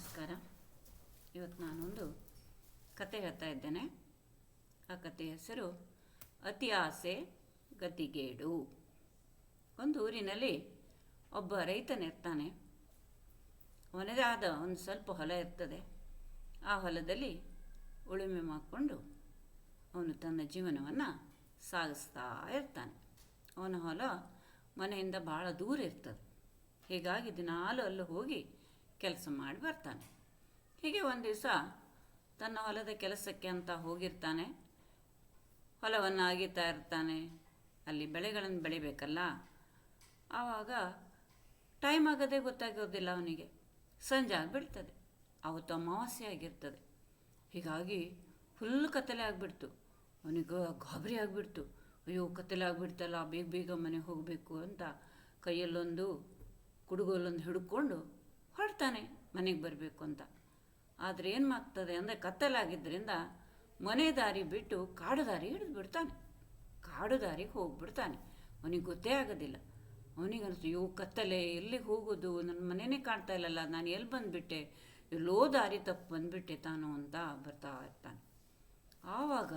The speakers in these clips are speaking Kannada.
ನಮಸ್ಕಾರ. ಇವತ್ತು ನಾನೊಂದು ಕತೆ ಹೇಳ್ತಾ ಇದ್ದೇನೆ. ಆ ಕತೆ ಹೆಸರು ಅತಿ ಆಸೆ ಗತಿಗೇಡು. ಒಂದು ಊರಿನಲ್ಲಿ ಒಬ್ಬ ರೈತನಿರ್ತಾನೆ ಆದ ಒಂದು ಸ್ವಲ್ಪ ಹೊಲ ಇರ್ತದೆ. ಆ ಹೊಲದಲ್ಲಿ ಉಳುಮೆ ಮಾಡಿಕೊಂಡು ಅವನು ತನ್ನ ಜೀವನವನ್ನು ಸಾಗಿಸ್ತಾ ಇರ್ತಾನೆ. ಅವನ ಹೊಲ ಮನೆಯಿಂದ ಭಾಳ ದೂರ ಇರ್ತದೆ. ಹೀಗಾಗಿ ದಿನಾಲು ಅಲ್ಲಿ ಹೋಗಿ ಕೆಲಸ ಮಾಡಿ ಬರ್ತಾನೆ. ಹೀಗೆ ಒಂದು ದಿವಸ ತನ್ನ ಹೊಲದ ಕೆಲಸಕ್ಕೆ ಅಂತ ಹೋಗಿರ್ತಾನೆ. ಹೊಲವನ್ನು ಅಗೀತಾ ಇರ್ತಾನೆ. ಅಲ್ಲಿ ಬೆಳೆಗಳನ್ನು ಬೆಳಿಬೇಕಲ್ಲ. ಆವಾಗ ಟೈಮ್ ಆಗೋದೇ ಗೊತ್ತಾಗೋದಿಲ್ಲ ಅವನಿಗೆ. ಸಂಜೆ ಆಗಿಬಿಡ್ತದೆ. ಅವತ್ತು ಅಮಾವಾಸ್ಯೆ ಆಗಿರ್ತದೆ. ಹೀಗಾಗಿ ಫುಲ್ ಕತ್ತಲೆ ಆಗಿಬಿಡ್ತು. ಅವನಿಗೆ ಗಾಬರಿ ಆಗಿಬಿಡ್ತು. ಅಯ್ಯೋ, ಕತ್ತಲೆ ಆಗಿಬಿಡ್ತಲ್ಲ, ಬೇಗ ಬೇಗ ಮನೆಗೆ ಹೋಗಬೇಕು ಅಂತ ಕೈಯಲ್ಲೊಂದು, ಕುಡುಗೋಲೊಂದು ಹಿಡ್ಕೊಂಡು ಹೊರಡ್ತಾನೆ ಮನೆಗೆ ಬರಬೇಕು ಅಂತ. ಆದರೆ ಏನು ಮಾಡ್ತದೆ ಅಂದರೆ ಕತ್ತಲಾಗಿದ್ದರಿಂದ ಮನೆ ದಾರಿ ಬಿಟ್ಟು ಕಾಡು ದಾರಿ ಹಿಡಿದು ಬಿಡ್ತಾನೆ. ಕಾಡು ದಾರಿಗೆ ಹೋಗ್ಬಿಡ್ತಾನೆ. ಅವನಿಗೆ ಗೊತ್ತೇ ಆಗೋದಿಲ್ಲ. ಅವನಿಗೆ ಅನಿಸ್ತು ಅಯ್ಯೋ ಕತ್ತಲೆ ಎಲ್ಲಿ ಹೋಗೋದು? ನನ್ನ ಮನೇನೆ ಕಾಣ್ತಾ ಇಲ್ಲಲ್ಲ, ನಾನು ಎಲ್ಲಿ ಬಂದುಬಿಟ್ಟೆ? ಎಲ್ಲೋ ದಾರಿ ತಪ್ಪು ಬಂದುಬಿಟ್ಟೆ ತಾನು ಅಂತ ಬರ್ತಾ ಇರ್ತಾನೆ. ಆವಾಗ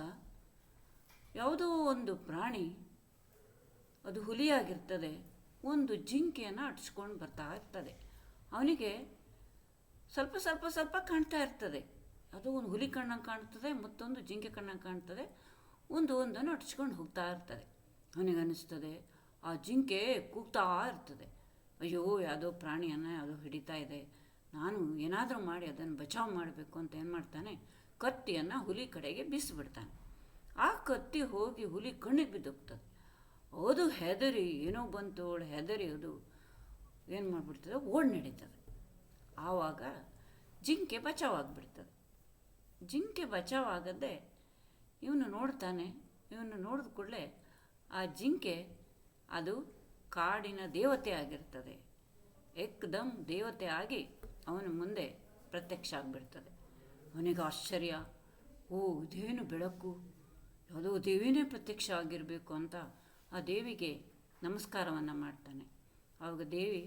ಯಾವುದೋ ಒಂದು ಪ್ರಾಣಿ, ಅದು ಹುಲಿಯಾಗಿರ್ತದೆ, ಒಂದು ಜಿಂಕೆಯನ್ನು ಅಟ್ಸ್ಕೊಂಡು ಬರ್ತಾ ಇರ್ತದೆ. ಅವನಿಗೆ ಸ್ವಲ್ಪ ಸ್ವಲ್ಪ ಸ್ವಲ್ಪ ಕಾಣ್ತಾ ಇರ್ತದೆ. ಅದು ಒಂದು ಹುಲಿ ಕಣ್ಣಂಗೆ ಕಾಣ್ತದೆ, ಮತ್ತೊಂದು ಜಿಂಕೆ ಕಣ್ಣಂಗೆ ಕಾಣ್ತದೆ. ಒಂದು ಒಂದನ್ನು ಅಟ್ಚ್ಕೊಂಡು ಹೋಗ್ತಾ ಇರ್ತದೆ. ಅವನಿಗೆ ಅನ್ನಿಸ್ತದೆ ಆ ಜಿಂಕೆ ಕೂಗ್ತಾ ಇರ್ತದೆ. ಅಯ್ಯೋ, ಯಾವುದೋ ಪ್ರಾಣಿಯನ್ನು ಯಾವುದೋ ಹಿಡಿತಾ ಇದೆ. ನಾನು ಏನಾದರೂ ಮಾಡಿ ಅದನ್ನು ಬಚಾವ್ ಮಾಡಬೇಕು ಅಂತ ಏನು ಮಾಡ್ತಾನೆ? ಕತ್ತಿಯನ್ನು ಹುಲಿ ಕಡೆಗೆ ಬೀಸಿಬಿಡ್ತಾನೆ. ಆ ಕತ್ತಿ ಹೋಗಿ ಹುಲಿ ಕಣ್ಣಿಗೆ ಬಿದ್ದೋಗ್ತದೆ. ಅದು ಹೆದರಿ, ಏನೋ ಬಂತು ಅವಳು ಹೆದರಿ ಅದು ಏನು ಮಾಡಿಬಿಡ್ತದೆ? ಓಡ್ ನಡೀತದೆ. ಆವಾಗ ಜಿಂಕೆ ಬಚಾವಾಗಿಬಿಡ್ತದೆ. ಜಿಂಕೆ ಬಚಾವಾಗದೆ ಇವನು ನೋಡ್ತಾನೆ. ಇವನು ನೋಡಿದ ಕೂಡಲೇ ಆ ಜಿಂಕೆ ಅದು ಕಾಡಿನ ದೇವತೆ ಆಗಿರ್ತದೆ. ಏಕ್ದಮ್ ದೇವತೆ ಆಗಿ ಅವನ ಮುಂದೆ ಪ್ರತ್ಯಕ್ಷ ಆಗಿಬಿಡ್ತದೆ. ಅವನಿಗೆ ಆಶ್ಚರ್ಯ. ಓ, ಇದೇನು ಬೆಳಕು? ಯಾವುದೋ ದೇವಿನೇ ಪ್ರತ್ಯಕ್ಷ ಆಗಿರಬೇಕು ಅಂತ ಆ ದೇವಿಗೆ ನಮಸ್ಕಾರವನ್ನು ಮಾಡ್ತಾನೆ. ಆವಾಗ ದೇವಿ,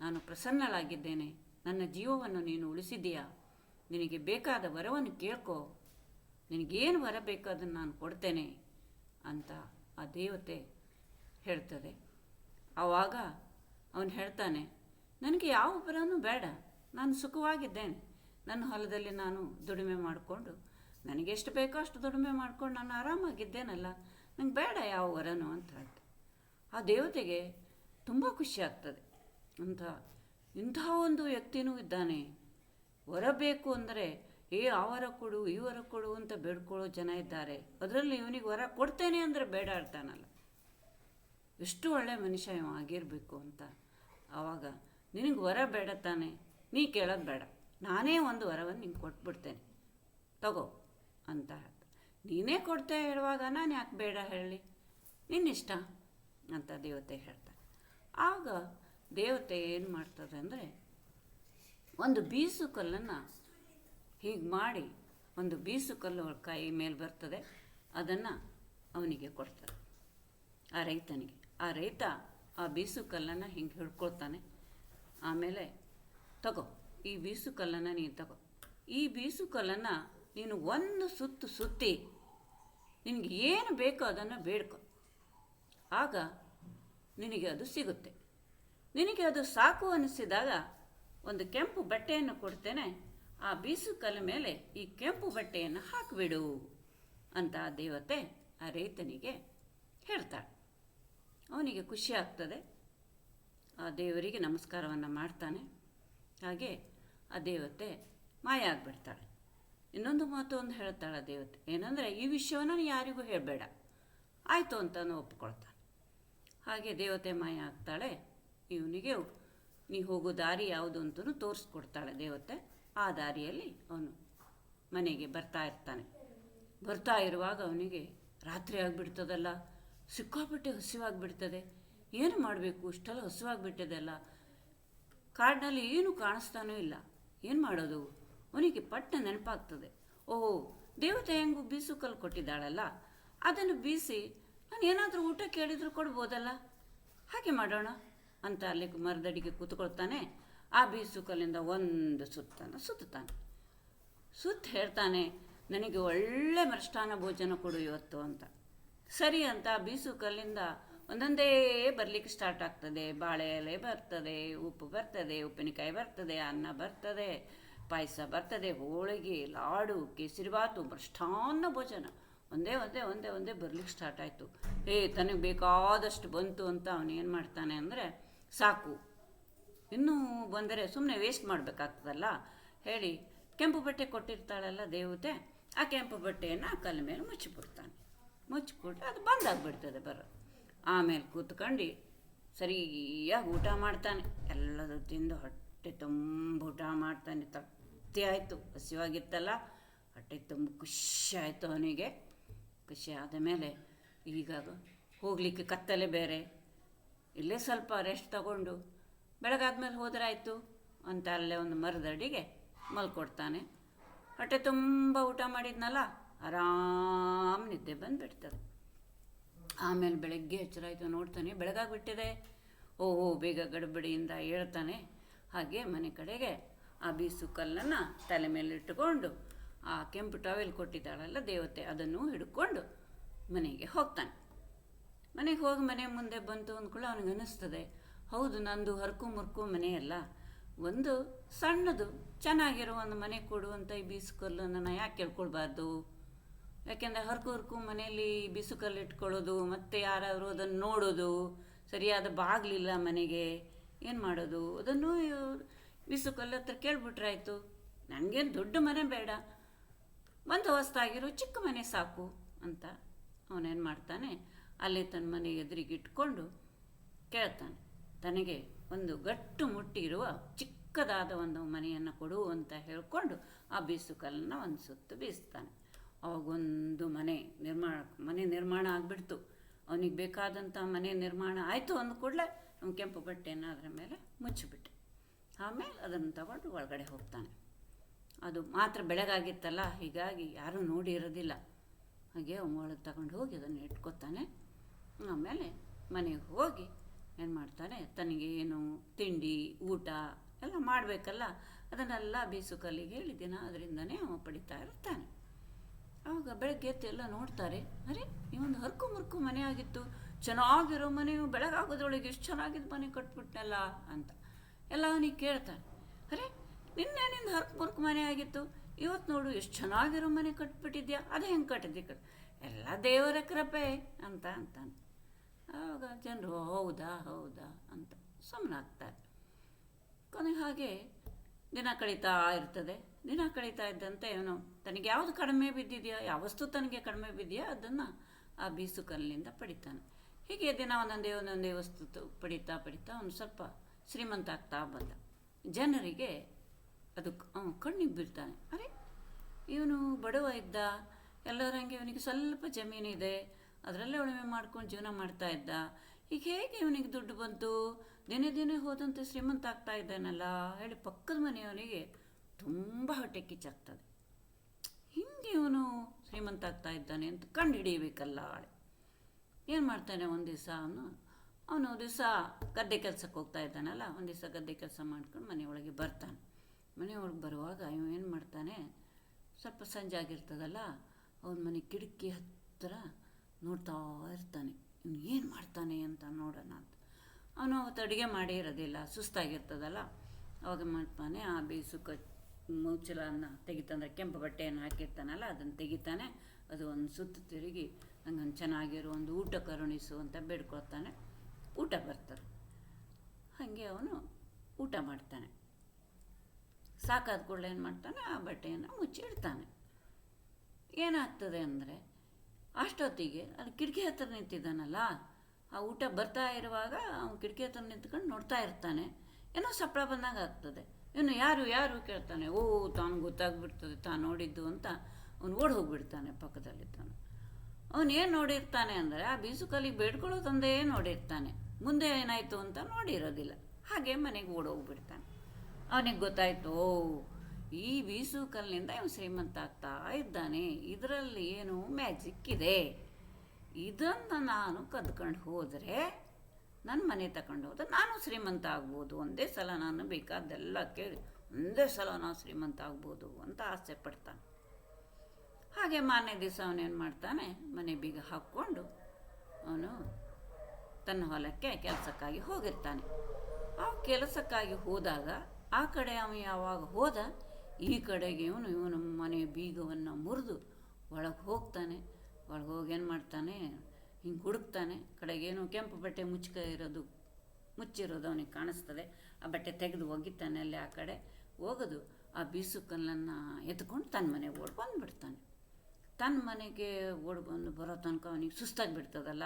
ನಾನು ಪ್ರಸನ್ನಳಾಗಿದ್ದೇನೆ. ನನ್ನ ಜೀವವನ್ನು ನೀನು ಉಳಿಸಿದೀಯಾ ನಿನಗೆ ಬೇಕಾದ ವರವನ್ನು ಕೇಳ್ಕೊ. ನಿನಗೇನು ವರ ಬೇಕೋ ಅದನ್ನು ನಾನು ಕೊಡ್ತೇನೆ ಅಂತ ಆ ದೇವತೆ ಹೇಳ್ತದೆ. ಆವಾಗ ಅವನು ಹೇಳ್ತಾನೆ, ನನಗೆ ಯಾವ ವರನೂ ಬೇಡ. ನಾನು ಸುಖವಾಗಿದ್ದೇನೆ. ನನ್ನ ಹೊಲದಲ್ಲಿ ನಾನು ದುಡಿಮೆ ಮಾಡಿಕೊಂಡು, ನನಗೆ ಎಷ್ಟು ಬೇಕೋ ಅಷ್ಟು ದುಡಿಮೆ ಮಾಡ್ಕೊಂಡು ನಾನು ಆರಾಮಾಗಿದ್ದೇನಲ್ಲ. ನಂಗೆ ಬೇಡ ಯಾವ ವರನು ಅಂತ ಹೇಳ್ತೆ ಆ ದೇವತೆಗೆ ತುಂಬ ಖುಷಿ ಆಗ್ತದೆ. ಅಂತ ಇಂಥ ಒಂದು ವ್ಯಕ್ತಿನೂ ಇದ್ದಾನೆ. ವರ ಬೇಕು ಅಂದರೆ, ಏ ಆ ವರ ಕೊಡು ಈ ವರ ಕೊಡು ಅಂತ ಬೇಡ್ಕೊಳ್ಳೋ ಜನ ಇದ್ದಾರೆ. ಅದರಲ್ಲಿ ಇವನಿಗೆ ವರ ಕೊಡ್ತೇನೆ ಅಂದರೆ ಬೇಡ ಇರ್ತಾನಲ್ಲ ಎಷ್ಟು ಒಳ್ಳೆ ಮನುಷ್ಯ ಇವ, ಆಗಿರಬೇಕು ಅಂತ. ಆವಾಗ, ನಿನಗೆ ವರ ಬೇಡ ತಾನೆ. ನೀ ಕೇಳೋದು ಬೇಡ. ನಾನೇ ಒಂದು ವರವನ್ನು ನಿಂಗೆ ಕೊಟ್ಬಿಡ್ತೇನೆ. ತಗೋ ಅಂತ ನೀನೇ ಕೊಡ್ತೇ ಹೇಳುವಾಗ ನಾನು ಯಾಕೆ ಬೇಡ ಹೇಳಿ? ನಿನ್ನಿಷ್ಟ ಅಂತ ದೇವತೆ ಹೇಳ್ತಾರೆ ಆಗ ದೇವತೆ ಏನು ಮಾಡ್ತದೆ ಅಂದರೆ ಒಂದು ಬೀಸು ಕಲ್ಲನ್ನು ಹೀಗೆ ಮಾಡಿ ಒಂದು ಬೀಸು ಕಲ್ಲು ಕೈ ಮೇಲೆ ಬರ್ತದೆ, ಅದನ್ನು ಅವನಿಗೆ ಕೊಡ್ತಾರೆ. ಆ ರೈತನಿಗೆ. ಆ ರೈತ ಆ ಬೀಸು ಕಲ್ಲನ್ನು ಹಿಂಗೆ ಹಿಡ್ಕೊಳ್ತಾನೆ. ಆಮೇಲೆ ತಗೋ, ಈ ಬೀಸು ಕಲ್ಲನ್ನು ನೀನು ತಗೋ. ಈ ಬೀಸು ಕಲ್ಲನ್ನು ನೀನು ಒಂದು ಸುತ್ತು ಸುತ್ತಿ, ನಿನಗೆ ಏನು ಬೇಕೋ ಅದನ್ನು ಬೇಡ್ಕೊ. ಆಗ ನಿನಗೆ ಅದು ಸಿಗುತ್ತೆ. ನಿನಗೆ ಅದು ಸಾಕು ಅನಿಸಿದಾಗ ಒಂದು ಕೆಂಪು ಬಟ್ಟೆಯನ್ನು ಕೊಡ್ತೇನೆ. ಆ ಬೀಸುಕಲ ಮೇಲೆ ಈ ಕೆಂಪು ಬಟ್ಟೆಯನ್ನು ಹಾಕಿಬಿಡು ಅಂತ ಆ ದೇವತೆ ಆ ರೈತನಿಗೆ ಹೇಳ್ತಾಳೆ. ಅವನಿಗೆ ಖುಷಿ ಆಗ್ತದೆ. ಆ ದೇವರಿಗೆ ನಮಸ್ಕಾರವನ್ನು ಮಾಡ್ತಾನೆ. ಹಾಗೆ ಆ ದೇವತೆ ಮಾಯ ಆಗಿಬಿಡ್ತಾಳೆ. ಇನ್ನೊಂದು ಮಾತು ಒಂದು ಹೇಳ್ತಾಳೆ ದೇವತೆ. ಏನಂದರೆ ಈ ವಿಷಯವನ್ನು ಯಾರಿಗೂ ಹೇಳಬೇಡ. ಆಯಿತು ಅಂತ ಒಪ್ಕೊಳ್ತಾನೆ. ಹಾಗೆ ದೇವತೆ ಮಾಯ ಆಗ್ತಾಳೆ, ಇವನಿಗೆ ನೀ ಹೋಗೋ ದಾರಿ ಯಾವುದು ಅಂತಲೂ ತೋರಿಸ್ಕೊಡ್ತಾಳೆ ದೇವತೆ. ಆ ದಾರಿಯಲ್ಲಿ ಅವನು ಮನೆಗೆ ಬರ್ತಾ ಇರ್ತಾನೆ. ಬರ್ತಾ ಇರುವಾಗ ಅವನಿಗೆ ರಾತ್ರಿ ಆಗಿಬಿಡ್ತದಲ್ಲ, ಸಿಕ್ಕಾಪಟ್ಟೆ ಹಸಿವಾಗಿಬಿಡ್ತದೆ. ಏನು ಮಾಡಬೇಕು? ಇಷ್ಟೆಲ್ಲ ಹಸಿವಾಗಿಬಿಟ್ಟದಲ್ಲ ಕಾಡಿನಲ್ಲಿ ಏನು ಕಾಣಿಸ್ತಾನೂ ಇಲ್ಲ. ಏನು ಮಾಡೋದು? ಅವನಿಗೆ ಪಟ್ಟ ನೆನಪಾಗ್ತದೆ. ಓಹೋ, ದೇವತೆ ಹೆಂಗು ಬೀಸು ಕಲ್ಲು ಕೊಟ್ಟಿದ್ದಾಳಲ್ಲ. ಅದನ್ನು ಬೀಸಿ ನಾನು ಏನಾದರೂ ಊಟ ಕೇಳಿದ್ರು ಕೊಡ್ಬೋದಲ್ಲ? ಹಾಗೆ ಮಾಡೋಣ ಅಂತ ಅಲ್ಲಿ ಮರದಡಿಗೆ ಕೂತ್ಕೊಳ್ತಾನೆ. ಆ ಬೀಸುಕಲ್ಲಿಂದ ಒಂದು ಸುತ್ತನ್ನು ಸುತ್ತಾನೆ ಸುತ್ತ ಹೇಳ್ತಾನೆ, ನನಗೆ ಒಳ್ಳೆ ಮೃಷ್ಟಾನ ಭೋಜನ ಕೊಡು ಇವತ್ತು ಅಂತ. ಸರಿ ಅಂತ ಬೀಸು ಕಲ್ಲಿಂದ ಒಂದೊಂದೇ ಬರಲಿಕ್ಕೆ ಸ್ಟಾರ್ಟ್ ಆಗ್ತದೆ. ಬಾಳೆ ಎಲೆ ಬರ್ತದೆ, ಉಪ್ಪು ಬರ್ತದೆ, ಉಪ್ಪಿನಕಾಯಿ ಬರ್ತದೆ, ಅನ್ನ ಬರ್ತದೆ, ಪಾಯಸ ಬರ್ತದೆ, ಹೋಳಿಗೆ, ಲಾಡು ಕೇಸರಿಬಾತು ಮೃಷ್ಟಾನ್ನ ಭೋಜನ. ಒಂದೇ ಒಂದೇ ಒಂದೇ ಒಂದೇ ಬರ್ಲಿಕ್ಕೆ ಸ್ಟಾರ್ಟ್ ಆಯಿತು. ಏ ತನಗೆ ಬೇಕಾದಷ್ಟು ಬಂತು ಅಂತ ಅವನೇನು ಮಾಡ್ತಾನೆ ಅಂದರೆ, ಸಾಕು. ಇನ್ನೂ ಬಂದರೆ ಸುಮ್ಮನೆ ವೇಸ್ಟ್ ಮಾಡಬೇಕಾಗ್ತದಲ್ಲ? ಹೇಳಿ, ಕೆಂಪು ಬಟ್ಟೆ ಕೊಟ್ಟಿರ್ತಾಳಲ್ಲ ದೇವತೆ, ಆ ಕೆಂಪು ಬಟ್ಟೆಯನ್ನು ಆ ಕಲ್ಲ ಮೇಲೆ ಮುಚ್ಚಿಬಿಡ್ತಾನೆ. ಮುಚ್ಚಿಬಿಟ್ರೆ ಅದು ಬಂದಾಗ್ಬಿಡ್ತದೆ ಬರ ಆಮೇಲೆ ಕೂತ್ಕೊಂಡು ಸರಿಯಾಗಿ ಊಟ ಮಾಡ್ತಾನೆ. ಎಲ್ಲದು ತಿಂದು ಹೊಟ್ಟೆ ತುಂಬ ಊಟ ಮಾಡ್ತಾನೆ. ತೃಪ್ತಿ ಆಯಿತು. ಹಸಿವಾಗಿತ್ತಲ್ಲ, ಹೊಟ್ಟೆ ತುಂಬ ಖುಷಿ ಆಯಿತು ಅವನಿಗೆ. ಖುಷಿ ಆದ ಮೇಲೆ ಈಗ ಹೋಗಲಿಕ್ಕೆ ಕತ್ತಲೆ ಬೇರೆ. ಇಲ್ಲೇ ಸ್ವಲ್ಪ ರೆಸ್ಟ್ ತಗೊಂಡು ಬೆಳಗಾದ್ಮೇಲೆ ಹೋದ್ರಾಯ್ತು ಅಂತ ಅಲ್ಲೇ ಒಂದು ಮರದಡಿಗೆ ಮಲ್ಕೊಡ್ತಾನೆ. ಹೊಟ್ಟೆ ತುಂಬ ಊಟ ಮಾಡಿದ್ನಲ್ಲ, ಆರಾಮ್ ನಿದ್ದೆ ಬಂದುಬಿಡ್ತದೆ. ಆಮೇಲೆ ಬೆಳಗ್ಗೆ ಎಚ್ಚರಾಯಿತು ನೋಡ್ತಾನೆ ನೋಡ್ತಾನೆ ಬೆಳಗಾಗ್ಬಿಟ್ಟಿದೆ ಓಹೋ, ಬೇಗ ಗಡಬಡಿಯಿಂದ ಹೇಳ್ತಾನೆ ಹಾಗೆ ಮನೆ ಕಡೆಗೆ ಆ ಬೀಸು ಕಲ್ಲನ್ನು ತಲೆ ಮೇಲೆ ಇಟ್ಟುಕೊಂಡು ಆ ಕೆಂಪು ಟವೆಲ್ ಕೊಟ್ಟಿದ್ದಾಳಲ್ಲ ದೇವತೆ, ಅದನ್ನು ಹಿಡ್ಕೊಂಡು ಮನೆಗೆ ಹೋಗ್ತಾನೆ. ಮನೆಗೆ ಹೋಗಿ ಮನೆ ಮುಂದೆ ಬಂತು ಅಂದ್ಕೊಳ್ಳಿ ಅವನಿಗೆ ಅನ್ನಿಸ್ತದೆ, ಹೌದು ನಂದು ಹರ್ಕು ಮುರ್ಕು ಮನೆಯಲ್ಲ ಒಂದು ಸಣ್ಣದು, ಚೆನ್ನಾಗಿರೋ ಒಂದು ಮನೆ ಕೊಡುವಂಥ ಈ ಬೀಸುಕಲ್ಲನ್ನು ನಾನು ಯಾಕೆ ಕೇಳ್ಕೊಳ್ಬಾರ್ದು? ಯಾಕೆಂದರೆ ಹರ್ಕು ಹರ್ಕು ಮನೆಯಲ್ಲಿ ಬೀಸುಕಲ್ಲು ಇಟ್ಕೊಳ್ಳೋದು ಮತ್ತು ಯಾರಾದರೂ ಅದನ್ನು ನೋಡೋದು, ಸರಿಯಾದ ಬಾಗಿಲಿಲ್ಲ ಮನೆಗೆ, ಏನು ಮಾಡೋದು? ಅದನ್ನು ಬೀಸುಕಲ್ಲು ಹತ್ರ ಕೇಳ್ಬಿಟ್ರಾಯ್ತು. ನನಗೇನು ದೊಡ್ಡ ಮನೆ ಬೇಡ. ಒಂದು ಹೊಸ್ತಾಗಿರೋ ಚಿಕ್ಕ ಮನೆ ಸಾಕು ಅಂತ ಅವನೇನು ಮಾಡ್ತಾನೆ, ಅಲ್ಲೇ ತನ್ನ ಮನೆ ಎದುರಿಗೆ ಇಟ್ಕೊಂಡು ಕೇಳ್ತಾನೆ. ತನಗೆ ಒಂದು ಗಟ್ಟು ಮುಟ್ಟಿರುವ ಚಿಕ್ಕದಾದ ಒಂದು ಮನೆಯನ್ನು ಕೊಡು ಅಂತ ಹೇಳಿಕೊಂಡು ಆ ಬೀಸುಕಲ್ಲನ್ನು ಒಂದು ಸುತ್ತು ಬೀಸ್ತಾನೆ. ಅವಾಗೊಂದು ಮನೆ ನಿರ್ಮಾಣ ಮನೆ ನಿರ್ಮಾಣ ಆಗಿಬಿಡ್ತು. ಅವನಿಗೆ ಬೇಕಾದಂಥ ಮನೆ ನಿರ್ಮಾಣ ಆಯಿತು ಅಂದ ಕೂಡಲೇ ಅವ್ನು ಕೆಂಪು ಬಟ್ಟೆಯನ್ನು ಅದರ ಮೇಲೆ ಮುಚ್ಚಿಬಿಟ್ಟೆ. ಆಮೇಲೆ ಅದನ್ನು ತಗೊಂಡು ಒಳಗಡೆ ಹೋಗ್ತಾನೆ. ಅದು ಮಾತ್ರ ಬೆಳಗಾಗಿತ್ತಲ್ಲ, ಹೀಗಾಗಿ ಯಾರೂ ನೋಡಿರೋದಿಲ್ಲ. ಹಾಗೆ ಒಳಗೆ ತಗೊಂಡು ಹೋಗಿ ಅದನ್ನು ಇಟ್ಕೊತಾನೆ. ಆಮೇಲೆ ಮನೆಗೆ ಹೋಗಿ ಏನು ಮಾಡ್ತಾನೆ, ತನಗೆ ಏನು ತಿಂಡಿ, ಊಟ ಎಲ್ಲ ಮಾಡಬೇಕಲ್ಲ, ಅದನ್ನೆಲ್ಲ ಬೀಸು ಕಲ್ಲಿಗೆ ಹೇಳಿ ದಿನ ಅದರಿಂದನೇ ಅವ ಪಡಿತಾ ಇರ್ತಾನೆ. ಆವಾಗ ಬೆಳಗ್ಗೆ ಎಲ್ಲ ನೋಡ್ತಾರೆ, ಅರೆ ಇವೊಂದು ಹರ್ಕು ಮುರ್ಕು ಮನೆ ಆಗಿತ್ತು, ಚೆನ್ನಾಗಿರೋ ಮನೆಯು ಬೆಳಗಾಗೋದ್ರೊಳಗೆ ಎಷ್ಟು ಚೆನ್ನಾಗಿದ್ದು ಮನೆ ಕಟ್ಬಿಟ್ನಲ್ಲ ಅಂತ. ಎಲ್ಲ ಅವನಿಗೆ ಕೇಳ್ತಾನೆ, ಅರೆ ನಿನ್ನೆ ನಿಂದು ಹರ್ಕು ಮುರ್ಕು ಮನೆ ಆಗಿತ್ತು. ಇವತ್ತು ನೋಡು ಎಷ್ಟು ಚೆನ್ನಾಗಿರೋ ಮನೆ ಕಟ್ಬಿಟ್ಟಿದ್ಯಾ. ಅದು ಹೆಂಗೆ ಕಟ್ಟಿದ್ದಿ ಕಟ್? ಎಲ್ಲ ದೇವರ ಕೃಪೆ ಅಂತ ಅಂತಾನೆ ಆವಾಗ ಜನರು ಹೌದಾ ಹೌದಾ ಅಂತ ಸುಮ್ಮನಾಗ್ತಾರೆ ಕೊನೆಗೆ ಹಾಗೆ ದಿನ ಕಳೀತಾ ಇರ್ತದೆ. ದಿನ ಕಳೀತಾ ಇದ್ದಂತೆ ಏನು ತನಗೆ ಯಾವುದು ಕಡಿಮೆ ಬಿದ್ದಿದೆಯಾ, ಯಾವ ವಸ್ತು ತನಗೆ ಕಡಿಮೆ ಬಿದೆಯೋ, ಅದನ್ನು ಆ ಬೀಸು ಕಲ್ಲಿನಿಂದ ಪಡಿತಾನೆ. ಹೀಗೆ ದಿನ ಒಂದೊಂದೇ ಒಂದೊಂದೇ ವಸ್ತು ಪಡಿತಾ ಪಡಿತಾ ಒಂದು ಸ್ವಲ್ಪ ಶ್ರೀಮಂತ ಆಗ್ತಾ ಬಂದ. ಜನರಿಗೆ ಅದು ಅವನು ಕಣ್ಣಿಗೆ ಬೀಳ್ತಾನೆ. ಅರೆ, ಇವನು ಬಡವ ಇದ್ದ. ಎಲ್ಲರಂಗೆ ಇವನಿಗೆ ಸ್ವಲ್ಪ ಜಮೀನಿದೆ ಅದರಲ್ಲೇ ಉಳುಮೆ ಮಾಡ್ಕೊಂಡು ಜೀವನ ಮಾಡ್ತಾ ಇದ್ದ. ಈಗ ಹೇಗೆ ಇವನಿಗೆ ದುಡ್ಡು ಬಂತು? ದಿನೇ ದಿನೇ ಹೋದಂತೆ ಶ್ರೀಮಂತ ಆಗ್ತಾ ಇದ್ದಾನಲ್ಲ. ಹೇಳಿ ಪಕ್ಕದ ಮನೆಯವನಿಗೆ ತುಂಬ ಹೊಟ್ಟೆ ಕಿಚ್ಚಾಗ್ತದೆ ಹಿಂಗೆ ಇವನು ಶ್ರೀಮಂತ ಆಗ್ತಾ ಇದ್ದಾನೆ ಅಂತ ಕಂಡು ಹಿಡಿಯಬೇಕಲ್ಲ ಏನು ಮಾಡ್ತಾನೆ ಒಂದು ದಿವಸ ಅವನು? ಅವನು ದಿವಸ ಗದ್ದೆ ಕೆಲಸಕ್ಕೆ ಹೋಗ್ತಾ ಇದ್ದಾನಲ್ಲ. ಒಂದು ದಿವಸ ಗದ್ದೆ ಕೆಲಸ ಮಾಡ್ಕೊಂಡು ಮನೆಯೊಳಗೆ ಬರ್ತಾನೆ. ಮನೆಯೊಳಗೆ ಬರುವಾಗ ಇವ ಏನು ಮಾಡ್ತಾನೆ, ಸ್ವಲ್ಪ ಸಂಜೆ ಆಗಿರ್ತದಲ್ಲ, ಅವನ ಮನೆ ಕಿಟಕಿ ಹತ್ತಿರ ನೋಡ್ತಾ ಇರ್ತಾನೆ. ಇವನು ಏನು ಮಾಡ್ತಾನೆ ಅಂತ ನೋಡೋಣ ಅಂತ. ಅವನು ಅವತ್ತು ಅಡುಗೆ ಮಾಡೇ ಇರೋದಿಲ್ಲ, ಸುಸ್ತಾಗಿರ್ತದಲ್ಲ. ಅವಾಗ ಮಾಡ್ತಾನೆ, ಆ ಬೇಸು ಕ ಮುಚ್ಚಲನ್ನು ತೆಗಿತಾನೆ ಕೆಂಪು ಬಟ್ಟೆಯನ್ನು ಹಾಕಿರ್ತಾನಲ್ಲ, ಅದನ್ನು ತೆಗಿತಾನೆ. ಅದು ಒಂದು ಸುತ್ತು ತಿರುಗಿ ಹಂಗೊಂದು ಚೆನ್ನಾಗಿರೋ ಒಂದು ಊಟ ಕರುಣಿಸು ಅಂತ ಬೇಡ್ಕೊಳ್ತಾನೆ. ಊಟ ಬರ್ತಾರೆ ಹಾಗೆ ಅವನು ಊಟ ಮಾಡ್ತಾನೆ. ಸಾಕಾದ ಕೂಡಲೇ ಏನು ಮಾಡ್ತಾನೆ, ಆ ಬಟ್ಟೆಯನ್ನು ಮುಚ್ಚಿಡ್ತಾನೆ ಏನಾಗ್ತದೆ ಅಂದರೆ, ಅಷ್ಟೊತ್ತಿಗೆ ಅದು ಕಿಟಕಿ ಹತ್ತಿರ ನಿಂತಿದ್ದಾನಲ್ಲ, ಆ ಊಟ ಬರ್ತಾ ಇರುವಾಗ ಅವನು ಕಿಟಕಿ ಹತ್ರ ನಿಂತ್ಕೊಂಡು ನೋಡ್ತಾ ಇರ್ತಾನೆ. ಏನೋ ಸಪ್ಪಳ ಬಂದಾಗ ಆಗ್ತದೆ. ಇನ್ನು ಯಾರು ಯಾರು ಕೇಳ್ತಾನೆ, ಓ, ತಾನು ಗೊತ್ತಾಗ್ಬಿಡ್ತದೆ, ತಾನು ನೋಡಿದ್ದು ಅಂತ ಅವನು ಓಡಿ ಹೋಗ್ಬಿಡ್ತಾನೆ ಪಕ್ಕದಲ್ಲಿದ್ದಾನೆ ಅವನು ಏನು ನೋಡಿರ್ತಾನೆ ಅಂದರೆ, ಆ ಬೀಸುಕಲ್ಲಿಗೆ ಬೇಡ್ಕೊಳ್ಳೋದೊಂದೇ ನೋಡಿರ್ತಾನೆ. ಮುಂದೆ ಏನಾಯಿತು ಅಂತ ನೋಡಿರೋದಿಲ್ಲ. ಹಾಗೆ ಮನೆಗೆ ಓಡೋಗ್ಬಿಡ್ತಾನೆ ಅವನಿಗೆ ಗೊತ್ತಾಯ್ತು, ಓ, ಈ ಬೀಸು ಕಲ್ಲಿನಿಂದ ಇವನು ಶ್ರೀಮಂತ ಆಗ್ತಾ ಇದ್ದಾನೆ. ಇದರಲ್ಲಿ ಏನು ಮ್ಯಾಜಿಕ್ ಇದೆ. ಇದನ್ನು ನಾನು ಕದ್ಕೊಂಡು ಹೋದರೆ ನನ್ನ ಮನೆ ತಗೊಂಡು ಹೋದ್ರೆ ನಾನು ಶ್ರೀಮಂತ ಆಗ್ಬೋದು. ಒಂದೇ ಸಲ ನಾನು ಬೇಕಾದ್ದೆಲ್ಲ ಕೇಳಿ, ಒಂದೇ ಸಲ ನಾನು ಶ್ರೀಮಂತ ಆಗ್ಬೋದು ಅಂತ ಆಸೆ ಪಡ್ತಾನೆ. ಹಾಗೆ ಮಾರನೇ ದಿವಸ ಅವನೇನು ಮಾಡ್ತಾನೆ, ಮನೆ ಬೀಗ ಹಾಕ್ಕೊಂಡು ಅವನು ತನ್ನ ಹೊಲಕ್ಕೆ ಕೆಲಸಕ್ಕಾಗಿ ಹೋಗಿರ್ತಾನೆ. ಆ ಕೆಲಸಕ್ಕಾಗಿ ಹೋದಾಗ ಆ ಕಡೆ ಅವನು ಯಾವಾಗ ಹೋದ, ಈ ಕಡೆಗೆ ಇವನು ಇವನು ಮನೆ ಬೀಗವನ್ನು ಮುರಿದು ಒಳಗೆ ಹೋಗ್ತಾನೆ. ಒಳಗೆ ಹೋಗಿ ಏನು ಮಾಡ್ತಾನೆ? ಹಿಂಗೆ ಹುಡುಕ್ತಾನೆ. ಕಡೆಗೇನು ಕೆಂಪು ಬಟ್ಟೆ ಮುಚ್ಕ ಇರೋದು, ಮುಚ್ಚಿರೋದು ಅವನಿಗೆ ಕಾಣಿಸ್ತದೆ. ಆ ಬಟ್ಟೆ ತೆಗೆದು ಒಗಿತಾನೆ ಅಲ್ಲಿ ಆ ಕಡೆ. ಹೋಗೋದು. ಆ ಬೀಸು ಕಲ್ಲನ್ನು ಎತ್ಕೊಂಡು ತನ್ನ ಮನೆಗೆ ಓಡ್ ಬಂದುಬಿಡ್ತಾನೆ. ತನ್ನ ಮನೆಗೆ ಓಡ್ ಬಂದು ಬರೋ ತನಕ ಅವನಿಗೆ ಸುಸ್ತಾಗಿ ಬಿಡ್ತದಲ್ಲ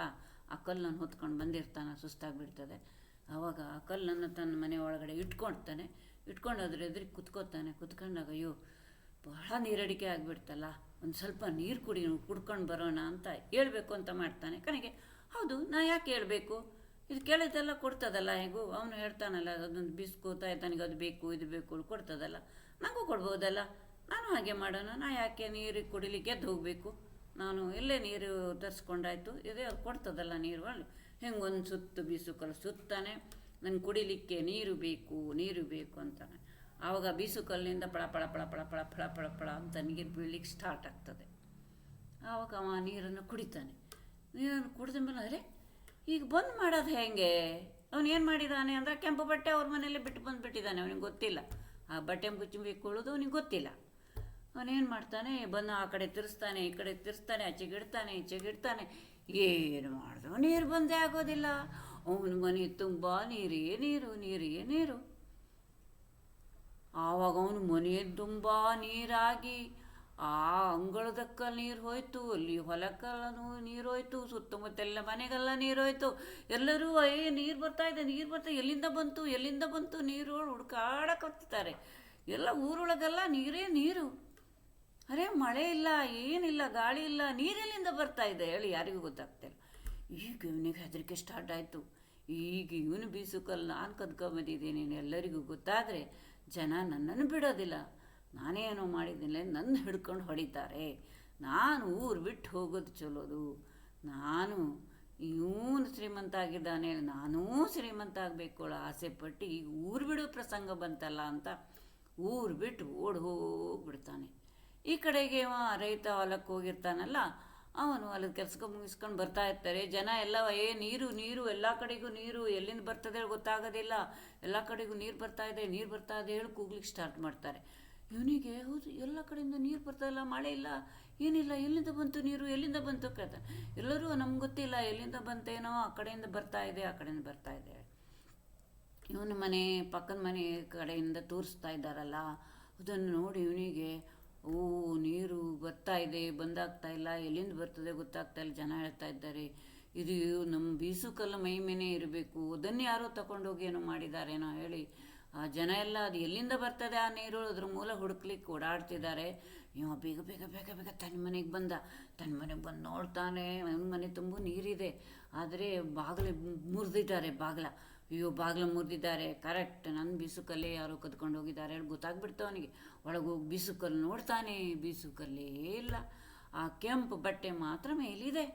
ಆ ಕಲ್ಲನ್ನು ಹೊತ್ಕೊಂಡು ಬಂದಿರ್ತಾನೆ ಸುಸ್ತಾಗಿ ಬಿಡ್ತದೆ ಆವಾಗ ಆ ಕಲ್ಲನ್ನು ತನ್ನ ಮನೆ ಒಳಗಡೆ ಇಟ್ಕೊಳ್ತಾನೆ ಇಟ್ಕೊಂಡು ಅದ್ರ ಎದುರಿಗೆ ಕುತ್ಕೋತಾನೆ. ಕುತ್ಕೊಂಡಾಗ ಅಯ್ಯೋ, ಬಹಳ ನೀರಡಿಕೆ ಆಗಿಬಿಡ್ತಲ್ಲ. ಒಂದು ಸ್ವಲ್ಪ ನೀರು ಕುಡಿ, ಕುಡ್ಕೊಂಡು ಬರೋಣ ಅಂತ ಹೇಳಬೇಕು ಅಂತ ಮಾಡ್ತಾನೆ ಕಣಗೆ ಹೌದು, ನಾ ಯಾಕೆ ಹೇಳಬೇಕು? ಇದು ಕೇಳಿದ್ದೆಲ್ಲ ಕೊಡ್ತದಲ್ಲ ಹೇಗೂ, ಅವನು ಹೇಳ್ತಾನಲ್ಲ, ಅದೊಂದು ಬಿಸ್ಕೋತಾ ತನಗೆ ಅದು ಬೇಕು, ಇದು ಬೇಕು ಕೊಡ್ತದಲ್ಲ. ನನಗೂ ಕೊಡ್ಬೋದಲ್ಲ. ನಾನು ಹಾಗೆ ಮಾಡೋಣ, ನಾ ಯಾಕೆ ನೀರು ಕುಡಿಲಿಕ್ಕೆ ಎದ್ದು ಹೋಗಬೇಕು? ನಾನು ಇಲ್ಲೇ ನೀರು ತರಿಸ್ಕೊಂಡಾಯ್ತು, ಇದೇ ಅದು ಕೊಡ್ತದಲ್ಲ ನೀರು. ಹೆಂಗೆ ಒಂದು ಸುತ್ತು ಬೀಸುಕಲ್ಲ ಸುತ್ತಾನೆ. ನನಗೆ ಕುಡಿಲಿಕ್ಕೆ ನೀರು ಬೇಕು ನೀರು ಬೇಕು ಅಂತಾನೆ. ಆವಾಗ ಬೀಸು ಕಲ್ಲಿನಿಂದ ಪಳ ಪಳ ಪಳ ಪಳ ಪಳ ಪಳ ಪಳ ಪಳ ಅಂತ ನೀರು ಬೀಳಲಿಕ್ಕೆ ಸ್ಟಾರ್ಟ್ ಆಗ್ತದೆ. ಆವಾಗ ಅವ ನೀರನ್ನು ಕುಡಿತಾನೆ. ನೀರನ್ನು ಕುಡಿದ ಮೇಲೆ, ಅರೆ, ಈಗ ಬಂದ್ ಮಾಡೋದು ಹೇಗೆ? ಅವನು ಏನು ಮಾಡಿದ್ದಾನೆ ಅಂದರೆ ಕೆಂಪು ಬಟ್ಟೆ ಅವ್ರ ಮನೇಲಿ ಬಿಟ್ಟು ಬಂದುಬಿಟ್ಟಿದ್ದಾನೆ ಅವನಿಗೆ ಗೊತ್ತಿಲ್ಲ. ಆ ಬಟ್ಟೆ ಮುಚ್ಚಿಕೊಳ್ಳೋದು ಅವನಿಗೆ ಗೊತ್ತಿಲ್ಲ. ಅವನೇನು ಮಾಡ್ತಾನೆ, ಬಂದು ಆ ಕಡೆ ತಿರ್ಸ್ತಾನೆ, ಈ ಕಡೆ ತಿರ್ಸ್ತಾನೆ, ಆಚೆಗೆ ಇಡ್ತಾನೆ, ಈಚೆಗೆ ಇಡ್ತಾನೆ. ಏನು ಮಾಡಿದ್ರು ನೀರು ಬಂದೇ ಆಗೋದಿಲ್ಲ. ಅವನ ಮನೆ ತುಂಬ ನೀರೇ ನೀರು ನೀರೇ ನೀರು. ಆವಾಗ ಅವನು ಮನೆ ತುಂಬ ನೀರಾಗಿ ಆ ಅಂಗಳದಕ್ಕ ನೀರು ಹೋಯ್ತು, ಅಲ್ಲಿ ಹೊಲಕ್ಕೆಲ್ಲ ನೀರು ಹೋಯ್ತು ಸುತ್ತಮುತ್ತೆಲ್ಲ ಮನೆಗೆಲ್ಲ ನೀರು ಹೋಯ್ತು. ಎಲ್ಲರೂ, ಏ, ನೀರು ಬರ್ತಾ ಇದೆ, ನೀರು ಬರ್ತಾ ಎಲ್ಲಿಂದ ಬಂತು ಎಲ್ಲಿಂದ ಬಂತು? ನೀರು ಹುಡ್ಕಾಡಕತ್ತಾರೆ ಎಲ್ಲ ಊರೊಳಗೆಲ್ಲ ನೀರೇ ನೀರು. ಅರೆ, ಮಳೆ ಇಲ್ಲ, ಏನಿಲ್ಲ, ಗಾಳಿ ಇಲ್ಲ ನೀರೆಲ್ಲಿಂದ ಬರ್ತಾ ಇದೆ? ಹೇಳಿ ಯಾರಿಗೂ ಗೊತ್ತಾಗ್ತಿಲ್ಲ. ಈಗ ಇವನಿಗೆ ಹೆದರಿಕೆ ಸ್ಟಾರ್ಟ್ ಆಯಿತು. ಈಗ ಇವನು ಬೀಸುಕಲ್ಲಿ ನಾನು ಕದ್ಕೊಂಬಂದಿದ್ದೀನಿ ಎಲ್ಲರಿಗೂ ಗೊತ್ತಾದರೆ ಜನ ನನ್ನನ್ನು ಬಿಡೋದಿಲ್ಲ. ನಾನೇನೋ ಮಾಡಿದ್ದಿಲ್ಲ ನನ್ನ ಹಿಡ್ಕೊಂಡು ಹೊಡಿತಾರೆ. ನಾನು ಊರು ಬಿಟ್ಟು ಹೋಗೋದು ಚಲೋದು. ನಾನು ಇವನು ಶ್ರೀಮಂತ ಆಗಿದ್ದಾನೆ, ನಾನೂ ಶ್ರೀಮಂತ ಆಗಬೇಕು ಆಸೆ ಪಟ್ಟು ಈಗ ಊರು ಬಿಡೋ ಪ್ರಸಂಗ ಬಂತಲ್ಲ ಅಂತ ಊರು ಬಿಟ್ಟು ಓಡ್ ಹೋಗ್ಬಿಡ್ತಾನೆ. ಈ ಕಡೆಗೆ ರೈತ ಹೊಲಕ್ಕೆ ಹೋಗಿರ್ತಾನಲ್ಲ ಅವನು ಅಲ್ಲಿ ಕೆಲಸಕ್ಕೆ ಮುಗಿಸ್ಕೊಂಡು ಬರ್ತಾ ಇರ್ತಾರೆ. ಜನ ಎಲ್ಲ, ಏ, ನೀರು ನೀರು, ಎಲ್ಲ ಕಡೆಗೂ ನೀರು, ಎಲ್ಲಿಂದ ಬರ್ತದೆ ಗೊತ್ತಾಗೋದಿಲ್ಲ. ಎಲ್ಲ ಕಡೆಗೂ ನೀರು ಬರ್ತಾ ಇದೆ, ನೀರು ಬರ್ತಾ ಇದೆ ಹೇಳಿ ಕೂಗ್ಲಿಕ್ಕೆ ಸ್ಟಾರ್ಟ್ ಮಾಡ್ತಾರೆ. ಇವನಿಗೆ, ಹೌದು, ಎಲ್ಲ ಕಡೆಯಿಂದ ನೀರು ಬರ್ತಾ ಇಲ್ಲ, ಮಳೆ ಇಲ್ಲ, ಏನಿಲ್ಲ, ಎಲ್ಲಿಂದ ಬಂತು ನೀರು, ಎಲ್ಲಿಂದ ಬಂತು? ಕೇಳ್ತಾನೆ ಎಲ್ಲರೂ, ನಮ್ಗೆ ಗೊತ್ತಿಲ್ಲ, ಎಲ್ಲಿಂದ ಬಂತೇನೋ, ಆ ಕಡೆಯಿಂದ ಬರ್ತಾ ಇದೆ, ಆ ಕಡೆಯಿಂದ ಬರ್ತಾ ಇದೆ. ಇವನ ಮನೆ, ಪಕ್ಕದ ಮನೆ ಕಡೆಯಿಂದ ತೋರಿಸ್ತಾ ಇದ್ದಾರಲ್ಲ, ಅದನ್ನು ನೋಡಿ ಇವನಿಗೆ, ಓ, ನೀರು ಬರ್ತಾ ಇದೆ, ಬಂದಾಗ್ತಾ ಇಲ್ಲ, ಎಲ್ಲಿಂದ ಬರ್ತದೆ ಗೊತ್ತಾಗ್ತಾ ಇಲ್ಲ, ಜನ ಹೇಳ್ತಾ ಇದ್ದಾರೆ. ಇದು ನಮ್ಮ ಬೀಸುಕಲ್ಲ ಮೇನೆ ಇರಬೇಕು. ಅದನ್ನು ಯಾರೋ ತಗೊಂಡೋಗಿ ಏನೋ ಮಾಡಿದ್ದಾರೇನೋ ಹೇಳಿ. ಆ ಜನ ಎಲ್ಲ ಅದು ಎಲ್ಲಿಂದ ಬರ್ತದೆ ಆ ನೀರು? ಅದ್ರ ಮೂಲ ಹುಡುಕ್ಲಿಕ್ಕೆ ಓಡಾಡ್ತಿದ್ದಾರೆ. ಇವ ಬೇಗ ಬೇಗ ಬೇಗ ಬೇಗ ತನ್ನ ಮನೆಗೆ ಬಂದ. ತನ್ನ ಮನೆಗೆ ಬಂದು ನೋಡ್ತಾನೆ. ಅವನ ಮನೆ ತುಂಬ ನೀರಿದೆ. ಆದರೆ ಬಾಗಿಲು ಮುರಿದಿದ್ದಾರೆ, ಬಾಗಿಲ. ಅಯ್ಯೋ, ಬಾಗಿಲು ಮುರಿದಿದ್ದಾರೆ. ಕರೆಕ್ಟ್ ನನ್ನ ಬಿಸುಕಲ್ಲೇ ಯಾರೋ ಕದ್ಕೊಂಡು ಹೋಗಿದ್ದಾರೆ ಹೇಳಿ ಗೊತ್ತಾಗ್ಬಿಡ್ತು ಅವನಿಗೆ. ಒಳಗೆ ಹೋಗಿ ಬೀಸುಕಲ್ಲು ನೋಡ್ತಾನೆ. ಬೀಸುಕಲ್ಲೇ ಇಲ್ಲ. ಆ ಕೆಂಪು ಬಟ್ಟೆ ಮಾತ್ರ ಮೇಲಿದೆ.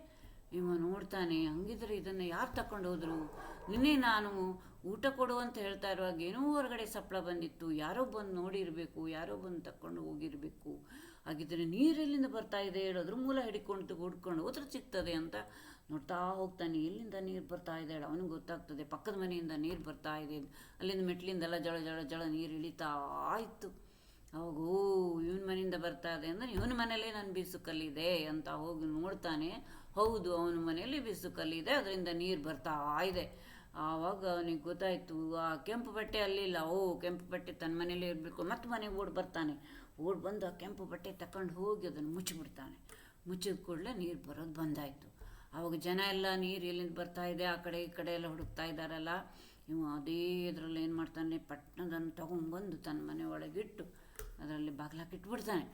ಇವ ನೋಡ್ತಾನೆ, ಹಂಗಿದ್ರೆ ಇದನ್ನು ಯಾರು ತಗೊಂಡು ಹೋದರು? ನಿನ್ನೆ ನಾನು ಊಟ ಕೊಡು ಅಂತ ಹೇಳ್ತಾ ಇರುವಾಗ ಏನೋ ಹೊರಗಡೆ ಸಪ್ಪಳ ಬಂದಿತ್ತು. ಯಾರೋ ಬಂದು ನೋಡಿರಬೇಕು, ಯಾರೋ ಬಂದು ತಕ್ಕೊಂಡು ಹೋಗಿರಬೇಕು. ಹಾಗಿದ್ರೆ ನೀರೆಲ್ಲಿಂದ ಬರ್ತಾ ಇದೆ? ಹೇಳೋದ್ರ ಮೂಲ ಹಿಡ್ಕೊಂಡು ಹುಡ್ಕೊಂಡು ಹೋದ್ರೆ ಸಿಗ್ತದೆ ಅಂತ ನೋಡ್ತಾ ಹೋಗ್ತಾನೆ ಎಲ್ಲಿಂದ ನೀರು ಬರ್ತಾ ಇದೆ ಅವನಿಗೆ ಗೊತ್ತಾಗ್ತದೆ. ಪಕ್ಕದ ಮನೆಯಿಂದ ನೀರು ಬರ್ತಾ ಇದೆ ಅಲ್ಲಿಂದ ಮೆಟ್ಲಿಂದೆಲ್ಲ ಜಳ ಜಳ ಜಳ ನೀರು ಇಳಿತಾ ಇತ್ತು ಅವಾಗ, ಓ, ಇವನ ಮನೆಯಿಂದ ಬರ್ತಾ ಇದೆ ಅಂದರೆ, ಇವನ ಮನೆಯಲ್ಲೇ ನನ್ನ ಬೀಸುಕಲ್ಲಿದೆ ಅಂತ ಹೋಗಿ ನೋಡ್ತಾನೆ. ಹೌದು, ಅವನ ಮನೆಯಲ್ಲಿ ಬೀಸುಕಲ್ಲಿದೆ, ಅದರಿಂದ ನೀರು ಬರ್ತಾ ಇದೆ. ಆವಾಗ ಅವನಿಗೆ ಗೊತ್ತಾಯಿತು, ಆ ಕೆಂಪು ಬಟ್ಟೆ ಅಲ್ಲಿಲ್ಲ. ಓ, ಕೆಂಪು ಬಟ್ಟೆ ತನ್ನ ಮನೇಲಿ ಇರಬೇಕು. ಮತ್ತೆ ಮನೆಗೆ ಓಡಿ ಬರ್ತಾನೆ. ಓಡಿ ಬಂದು ಆ ಕೆಂಪು ಬಟ್ಟೆ ತಕೊಂಡು ಹೋಗಿ ಅದನ್ನು ಮುಚ್ಚಿಬಿಡ್ತಾನೆ. ಮುಚ್ಚಿದ ಕೂಡಲೇ ನೀರು ಬರೋದು ಬಂದಾಯಿತು. ಆವಾಗ ಜನ ಎಲ್ಲ ನೀರು ಎಲ್ಲಿಂದ ಬರ್ತಾ ಇದೆ, ಆ ಕಡೆ ಈ ಕಡೆ ಎಲ್ಲ ಹುಡುಕ್ತಾ ಇದ್ದಾರಲ್ಲ ಇವು ಅದೇ ಇದರಲ್ಲಿ ಏನು ಮಾಡ್ತಾನೆ ಪಟ್ಟಣದನ್ನು ತೊಗೊಂಡ್ಬಂದು ತನ್ನ ಮನೆ ಒಳಗಿಟ್ಟು ಅದರಲ್ಲಿ ಬಾಗಿಲಾಕಿಟ್ಬಿಡ್ತಾನೆ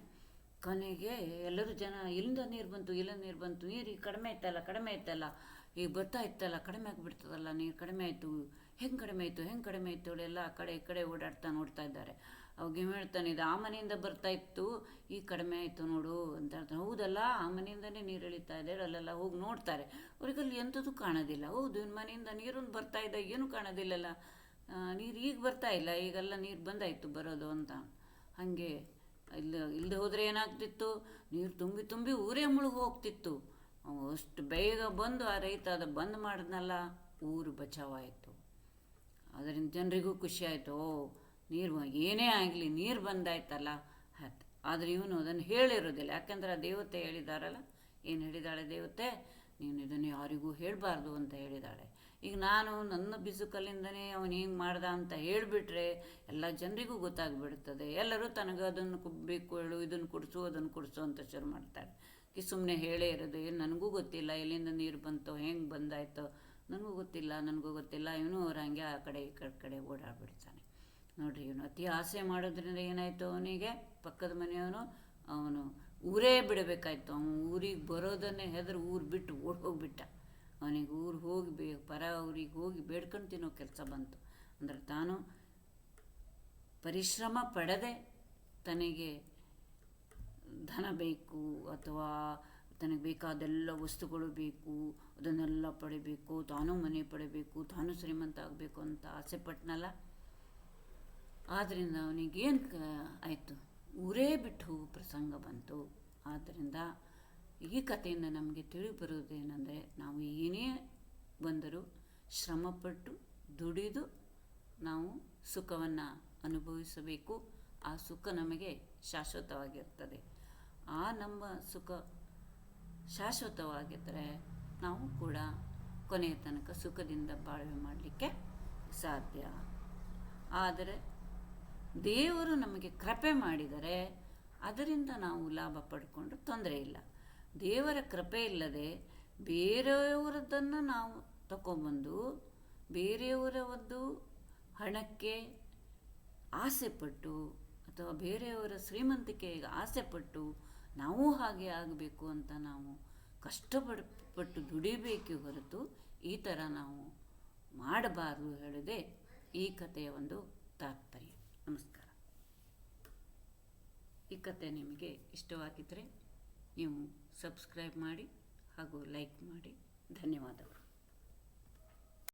ಕೊನೆಗೆ ಎಲ್ಲರೂ ಜನ, ಇಲ್ಲಿಂದ ನೀರು ಬಂತು, ಇಲ್ಲಿಂದ ನೀರು ಬಂತು, ನೀರು ಈಗ ಕಡಿಮೆ ಇತ್ತಲ್ಲ ಕಡಿಮೆ ಇತ್ತಲ್ಲ, ಈಗ ಬರ್ತಾ ಇತ್ತಲ್ಲ, ಕಡಿಮೆ ಆಗಿಬಿಡ್ತದಲ್ಲ, ನೀರು ಕಡಿಮೆ ಆಯಿತು, ಹೆಂಗೆ ಕಡಿಮೆ ಆಯಿತು, ಹೆಂಗೆ ಕಡಿಮೆ ಆಯಿತು ಎಲ್ಲ ಆ ಕಡೆ ಈ ಕಡೆ ಓಡಾಡ್ತಾ ನೋಡ್ತಾ ಇದ್ದಾರೆ. ಅವಾಗ ಹೇಳ್ತಾನೆ ಇದು ಆ ಮನೆಯಿಂದ ಬರ್ತಾ ಇತ್ತು ಈಗ ಕಡಿಮೆ ಆಯಿತು ನೋಡು ಅಂತ ಹೇಳ್ತಾನೆ. ಹೌದಲ್ಲ, ಆ ಮನೆಯಿಂದನೇ ನೀರು ಇಳಿತಾ ಇದೆ, ಅಲ್ಲೆಲ್ಲ ಹೋಗಿ ನೋಡ್ತಾರೆ. ಅವ್ರಿಗೆ ಅಲ್ಲಿ ಎಂಥದ್ದು ಕಾಣೋದಿಲ್ಲ. ಹೌದು ಇನ್ನು ಮನೆಯಿಂದ ನೀರೊಂದು ಬರ್ತಾ ಇದೆ, ಏನು ಕಾಣೋದಿಲ್ಲಲ್ಲ. ನೀರು ಈಗ ಬರ್ತಾ ಇಲ್ಲ, ಈಗೆಲ್ಲ ನೀರು ಬಂದಾಯಿತು ಬರೋದು ಅಂತ. ಹಾಗೆ, ಇಲ್ಲ ಇಲ್ಲದೆ ಹೋದರೆ ಏನಾಗ್ತಿತ್ತು? ನೀರು ತುಂಬಿ ತುಂಬಿ ಊರೇ ಮುಳುಗಿ ಹೋಗ್ತಿತ್ತು. ಅಷ್ಟು ಬೇಗ ಬಂದು ಆ ರೈತ ಅದು ಬಂದ್ ಮಾಡಿದ್ನಲ್ಲ, ಊರು ಬಚಾವಾಯಿತು ಅದರಿಂದ ಜನರಿಗೂ ಖುಷಿ ಆಯಿತು. ನೀರು ಏನೇ ಆಗಲಿ ನೀರು ಬಂದಾಯ್ತಲ್ಲ ಹತ್ತು ಆದರೆ ಇವನು ಅದನ್ನು ಹೇಳಿರೋದಿಲ್ಲ. ಯಾಕಂದ್ರೆ ದೇವತೆ ಹೇಳಿದಾರಲ್ಲ, ಏನು ಹೇಳಿದಾಳೆ ದೇವತೆ? ನೀನು ಇದನ್ನು ಯಾರಿಗೂ ಹೇಳಬಾರ್ದು ಅಂತ ಹೇಳಿದಾಳೆ. ಈಗ ನಾನು ನನ್ನ ಬಿಸುಕಲ್ಲಿಂದನೇ ಅವನು ಹಿಂಗೆ ಮಾಡ್ದ ಅಂತ ಹೇಳಿಬಿಟ್ರೆ ಎಲ್ಲ ಜನರಿಗೂ ಗೊತ್ತಾಗ್ಬಿಡ್ತದೆ. ಎಲ್ಲರೂ ತನಗೆ ಅದನ್ನು ಕುಬ್ಬೇಕು ಬೇಕು ಹೇಳು ಇದನ್ನು ಕೊಡಿಸು, ಅದನ್ನು ಕೊಡಿಸು ಅಂತ ಶುರು ಮಾಡ್ತಾರೆ. ಕಿ ಸುಮ್ಮನೆ ಹೇಳೇ ಇರೋದು, ಏನು ನನಗೂ ಗೊತ್ತಿಲ್ಲ, ಎಲ್ಲಿಂದ ನೀರು ಬಂತೋ, ಹೆಂಗೆ ಬಂದಾಯ್ತೋ. ನನಗೂ ಗೊತ್ತಿಲ್ಲ ನನಗೂ ಗೊತ್ತಿಲ್ಲ. ಇವನು ಅವ್ರು ಹಂಗೆ ಆ ಕಡೆ ಈ ಕಡೆ ಕಡೆ ಓಡಾಡ್ಬಿಡ್ತಾನೆ. ನೋಡ್ರಿ, ಇವನು ಅತಿ ಆಸೆ ಮಾಡೋದ್ರಿಂದ ಏನಾಯಿತು ಅವನಿಗೆ? ಪಕ್ಕದ ಮನೆಯವನು ಅವನು ಊರೇ ಬಿಡಬೇಕಾಯ್ತು. ಅವನು ಊರಿಗೆ ಬರೋದನ್ನೇ ಹೆದರು ಊರು ಬಿಟ್ಟು ಓಡ್ ಹೋಗ್ಬಿಟ್ಟ ಅವನಿಗೆ ಊರು ಹೋಗಿ ಬೇ, ಪರ ಊರಿಗೆ ಹೋಗಿ ಬೇಡ್ಕೊಂಡು ತಿನ್ನೋ ಕೆಲಸ ಬಂತು. ಅಂದರೆ ತಾನು ಪರಿಶ್ರಮ ಪಡದೆ ತನಗೆ ಧನ ಬೇಕು ಅಥವಾ ತನಗೆ ಬೇಕಾದೆಲ್ಲ ವಸ್ತುಗಳು ಬೇಕು, ಅದನ್ನೆಲ್ಲ ಪಡಿಬೇಕು, ತಾನು ಮನೆ ಪಡಿಬೇಕು, ತಾನು ಶ್ರೀಮಂತ ಆಗಬೇಕು ಅಂತ ಆಸೆ ಪಟ್ನಲ್ಲ? ಆದ್ದರಿಂದ ಅವನಿಗೇನು ಕ ಆಯಿತು? ಊರೇ ಬಿಟ್ಟು ಪ್ರಸಂಗ ಬಂತು. ಆದ್ದರಿಂದ ಈ ಕಥೆಯಿಂದ ನಮಗೆ ತಿಳಿಬರುವುದೇನೆಂದರೆ ನಾವು ಏನೇ ಬಂದರೂ ಶ್ರಮಪಟ್ಟು ದುಡಿದು ನಾವು ಸುಖವನ್ನು ಅನುಭವಿಸಬೇಕು. ಆ ಸುಖ ನಮಗೆ ಶಾಶ್ವತವಾಗಿರ್ತದೆ. ಆ ನಮ್ಮ ಸುಖ ಶಾಶ್ವತವಾಗಿದ್ದರೆ ನಾವು ಕೂಡ ಕೊನೆಯ ತನಕ ಸುಖದಿಂದ ಬಾಳ್ವೆ ಮಾಡಲಿಕ್ಕೆ ಸಾಧ್ಯ. ಆದರೆ ದೇವರು ನಮಗೆ ಕೃಪೆ ಮಾಡಿದರೆ ಅದರಿಂದ ನಾವು ಲಾಭ ಪಡ್ಕೊಂಡು ತೊಂದರೆ ಇಲ್ಲ. ದೇವರ ಕೃಪೆ ಇಲ್ಲದೆ ಬೇರೆಯವರದ್ದನ್ನು ನಾವು ತಗೊಂಬಂದು ಬೇರೆಯವರ ಒಂದು ಹಣಕ್ಕೆ ಆಸೆಪಟ್ಟು ಅಥವಾ ಬೇರೆಯವರ ಶ್ರೀಮಂತಿಕೆಗೆ ಆಸೆಪಟ್ಟು ನಾವು ಹಾಗೆ ಆಗಬೇಕು ಅಂತ ನಾವು ಕಷ್ಟಪಟ್ಟು ಪಟ್ಟು ದುಡಿಬೇಕೇ ಹೊರತು ಈ ಥರ ನಾವು ಮಾಡಬಾರದು ಹೇಳಿದೆ. ಈ ಕಥೆಯ ಒಂದು ತಾತ್ಪರ್ಯ. ನಮಸ್ಕಾರ. ಈ ಕತೆ ನಿಮಗೆ ಇಷ್ಟವಾಗಿದ್ದರೆ ನೀವು ಸಬ್ಸ್ಕ್ರೈಬ್ ಮಾಡಿ ಹಾಗೂ ಲೈಕ್ ಮಾಡಿ. ಧನ್ಯವಾದಗಳು.